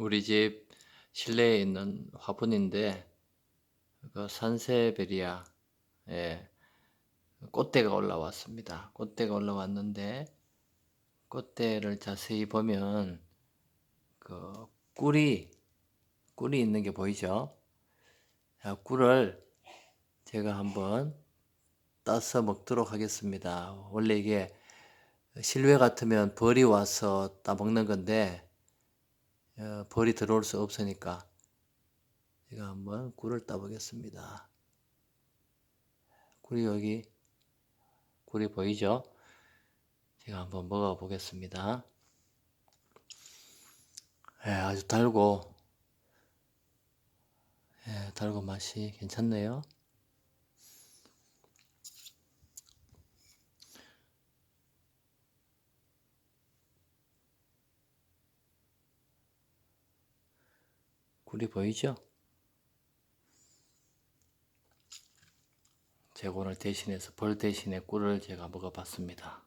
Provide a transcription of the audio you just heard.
우리 집 실내에 있는 화분인데 그 산세베리아 예, 꽃대가 올라왔습니다. 꽃대가 올라왔는데 꽃대를 자세히 보면 그 꿀이 꿀이 있는 게 보이죠? 자, 꿀을 제가 한번 따서 먹도록 하겠습니다. 원래 이게 실외 같으면 벌이 와서 따먹는 건데 어, 벌이 들어올 수 없으니까 제가 한번 꿀을 따보겠습니다. 꿀이 여기 꿀이 보이죠? 제가 한번 먹어 보겠습니다. 예, 아주 달고 예, 달고 맛이 괜찮네요. 꿀이 보이죠? 제가 오늘 대신해서 벌 대신에 꿀을 제가 먹어봤습니다.